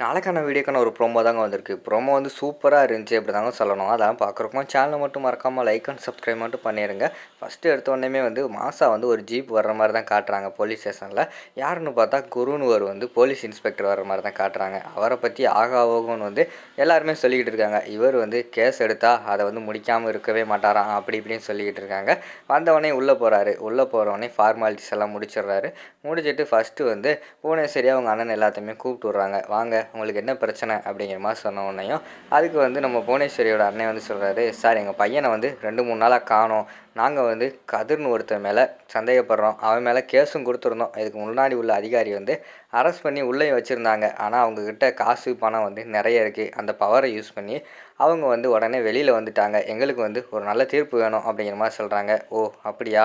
நாளைக்கான வீடியோக்கான ஒரு ப்ரோமோ தாங்க வந்திருக்கு. ப்ரோமோ வந்து சூப்பராக இருந்துச்சு அப்படி தாங்க சொல்லணும் அதான் பார்க்குறப்போ சேனலை மட்டும் மறக்காமல் லைக் அண்ட் சப்ஸ்கிரைப் மட்டும் பண்ணிடுங்க ஃபஸ்ட்டு எடுத்தோடனே வந்து மாசா வந்து ஒரு ஜீப் வர்ற மாதிரி தான் காட்டுறாங்க போலீஸ் ஸ்டேஷனில் யாருன்னு பார்த்தா குருன்னு ஒரு வந்து போலீஸ் இன்ஸ்பெக்டர் வர்ற மாதிரி தான் காட்டுறாங்க. அவரை பற்றி ஆகா ஓகோன்னு வந்து எல்லாருமே சொல்லிக்கிட்டு இருக்காங்க. இவர் வந்து கேஸ் எடுத்தால் அதை வந்து முடிக்காமல் இருக்கவே மாட்டாராம் அப்படி இப்படின்னு சொல்லிக்கிட்டு இருக்காங்க. வந்தவொடனே உள்ளே போகிறாரு உள்ளே போகிறவொடனே ஃபார்மாலிட்டிஸ் எல்லாம் முடிச்சிடுறாரு. முடிச்சுட்டு ஃபஸ்ட்டு வந்து புவனேஸ்வரி அவங்க அண்ணன் எல்லாத்தையுமே கூப்பிட்டு விட்றாங்க. வாங்க உங்களுக்கு என்ன பிரச்சனை அப்படிங்கிற மாதிரி சொன்ன உடனேயும் அதுக்கு வந்து நம்ம புவனேஸ்வரியோட அண்ணன் வந்து சொல்கிறாரு சார் எங்கள் பையனை வந்து ரெண்டு மூணு நாளாக காணோம். நாங்கள் வந்து கதிர்னு ஒருத்தர் மேலே சந்தேகப்படுறோம். அவன் மேலே கேஸும் கொடுத்துருந்தோம். இதுக்கு முன்னாடி உள்ள அதிகாரி வந்து அரெஸ்ட் பண்ணி உள்ளே வச்சுருந்தாங்க. ஆனால் அவங்கக்கிட்ட காசு பணம் வந்து நிறைய இருக்குது அந்த பவரை யூஸ் பண்ணி அவங்க வந்து உடனே வெளியில் வந்துட்டாங்க. எங்களுக்கு வந்து ஒரு நல்ல தீர்ப்பு வேணும் அப்படிங்கிற மாதிரி சொல்கிறாங்க ஓ அப்படியா?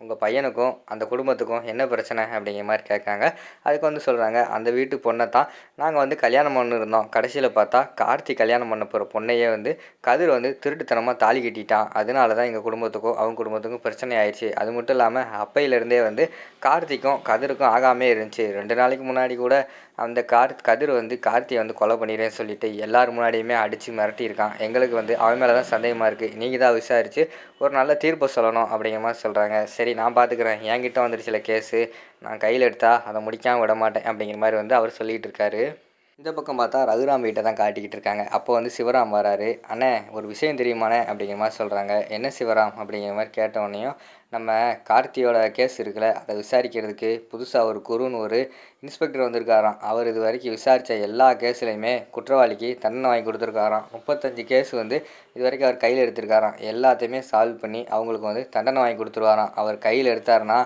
உங்கள் பையனுக்கும் அந்த குடும்பத்துக்கும் என்ன பிரச்சனை அப்படிங்கிற மாதிரி கேட்காங்க அதுக்கு வந்து சொல்கிறாங்க அந்த வீட்டு பொண்ணை தான் நாங்கள் வந்து கல்யாணம் பண்ணிருந்தோம் கடைசியில் பார்த்தா கார்த்தி கல்யாணம் பண்ண போகிற பொண்ணையே வந்து கதிர் வந்து திருட்டுத்தனமாக தாலி கட்டிட்டான். அதனால தான் எங்கள் குடும்பத்துக்கும் அவங்க குடும்பத்துக்கும் பிரச்சனை ஆயிடுச்சு. அது மட்டும் இல்லாமல் அப்பையிலேருந்தே வந்து கார்த்திக்கும் கதிருக்கும் ஆகாமே இருந்துச்சு. ரெண்டு நாளைக்கு முன்னாடி கூட அந்த கார் கதிர் வந்து கார்த்தியை வந்து கொலை பண்ணிடுறேன்னு சொல்லிட்டு எல்லார் முன்னாடியுமே அடித்து மிரட்டியிருக்கான் எங்களுக்கு வந்து அவன் மேலே தான் சந்தேகமாக இருக்குது நீங்கள் தான் விசாரித்து ஒரு நல்ல தீர்ப்பு சொல்லணும் அப்படிங்கிற மாதிரி சொல்கிறாங்க சரி நான் பார்த்துக்குறேன் என்கிட்ட வந்துருச்சுல கேஸு. நான் கையில் எடுத்தால் அதை முடிக்காமல் விட மாட்டேன் அப்படிங்கிற மாதிரி வந்து அவர் சொல்லிகிட்டு இருக்காரு. இந்த பக்கம் பார்த்தா ரகுராம் வீட்டை தான் காட்டிக்கிட்டு இருக்காங்க. அப்போ வந்து சிவராம் வராரு. அண்ணே ஒரு விஷயம் தெரியுமாண்ணே அப்படிங்கிற மாதிரி சொல்கிறாங்க என்ன சிவராம் அப்படிங்கிற மாதிரி கேட்டவொடனையும் நம்ம கார்த்தியோட கேஸ் இருக்குல்ல அதை விசாரிக்கிறதுக்கு புதுசாக ஒரு குருன்னு ஒரு இன்ஸ்பெக்டர் வந்திருக்காராம். அவர் இது வரைக்கும் விசாரித்த எல்லா கேஸ்லையுமே குற்றவாளிக்கு தண்டனை வாங்கி கொடுத்துருக்காராம். முப்பத்தஞ்சு கேஸ் வந்து இது வரைக்கும் அவர் கையில் எடுத்திருக்காராம். எல்லாத்தையுமே சால்வ் பண்ணி அவங்களுக்கு வந்து தண்டனை வாங்கி கொடுத்துருவாராம். அவர் கையில் எடுத்தாருன்னா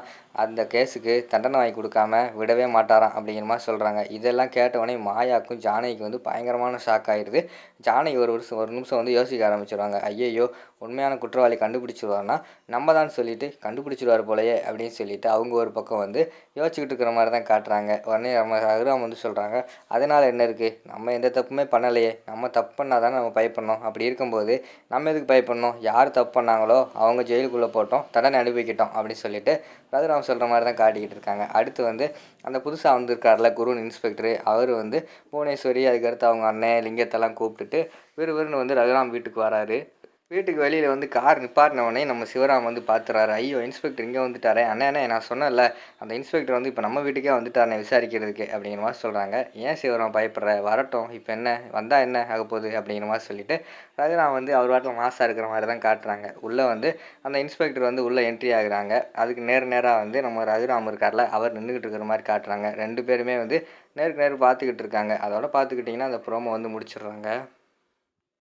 அந்த கேஸுக்கு தண்டனை வாங்கி கொடுக்காம விடவே மாட்டாராம் அப்படிங்கிற மாதிரி சொல்கிறாங்க இதெல்லாம் கேட்டவொடனே மாயாக்கும் ஜானகிக்கு வந்து பயங்கரமான ஷாக் ஆயிடுது ஜானகி ஒரு வருஷம் ஒரு நிமிஷம் வந்து யோசிக்க ஆரம்பிச்சிருவாங்க. ஐயையோ உண்மையான குற்றவாளி கண்டுபிடிச்சிருவார்னா நம்ம தான் சொல்லிட்டு கண்டுபிடிச்சிருவார் போலயே அப்படின்னு சொல்லிட்டு அவங்க ஒரு பக்கம் வந்து யோசிச்சுக்கிட்டு இருக்கிற மாதிரி தான் காட்டுறாங்க. உடனே நம்ம ரகுராம் வந்து சொல்கிறாங்க அதனால் என்ன இருக்குது நம்ம எந்த தப்புமே பண்ணலையே. நம்ம தப்பு பண்ணால் தானே நம்ம பயப்படணும். அப்படி இருக்கும்போது நம்ம எதுக்கு பயப்படணும்? யார் தப்பு பண்ணாங்களோ அவங்க ஜெயிலுக்குள்ளே போட்டோம் தண்டனை அனுபவிக்கிட்டோம் அப்படின்னு சொல்லிட்டு ரகுராம் சொல்கிற மாதிரி தான் காட்டிக்கிட்டு இருக்காங்க. அடுத்து வந்து அந்த புதுசாக வந்திருக்கார்ல குருன் இன்ஸ்பெக்டர் அவர் வந்து புவனேஸ்வரி அதுக்கடுத்து அவங்க அண்ணன் லிங்கத்தெல்லாம் கூப்பிட்டுட்டு விறுவிறுன்னு வந்து ரகுராம் வீட்டுக்கு வராரு. வீட்டுக்கு வெளியில் வந்து கார் நிப்பாட்டினவொடனே நம்ம சிவராம் வந்து பார்த்துறாரு ஐயோ இன்ஸ்பெக்டர் இங்கே வந்துட்டாரே. அண்ணே நான் சொன்னேன்ல அந்த இன்ஸ்பெக்டர் வந்து இப்போ நம்ம வீட்டுக்கே வந்துட்டாரே விசாரிக்கிறதுக்கு அப்படிங்கிற மாதிரி சொல்கிறாங்க ஏன் சிவராம் பயப்படுற? வரட்டும். இப்போ என்ன? வந்தால் என்ன ஆக போகுது அப்படிங்கிற மாதிரி சொல்லிட்டு ரகுராம் வந்து அவர் வாட்டில் மாசாக இருக்கிற மாதிரி தான் காட்டுறாங்க. உள்ளே வந்து அந்த இன்ஸ்பெக்டர் வந்து உள்ளே என்ட்ரி ஆகுறாங்க. அதுக்கு நேர் நேராக வந்து நம்ம ரகுராம் இருக்கார்ல அவர் நின்றுக்கிட்டு இருக்கிற மாதிரி காட்டுறாங்க. ரெண்டு பேருமே வந்து நேருக்கு நேர் பார்த்துக்கிட்டு இருக்காங்க. அதோட பார்த்துக்கிட்டிங்கன்னா அந்த ப்ரோமோ வந்து முடிச்சிடுறாங்க.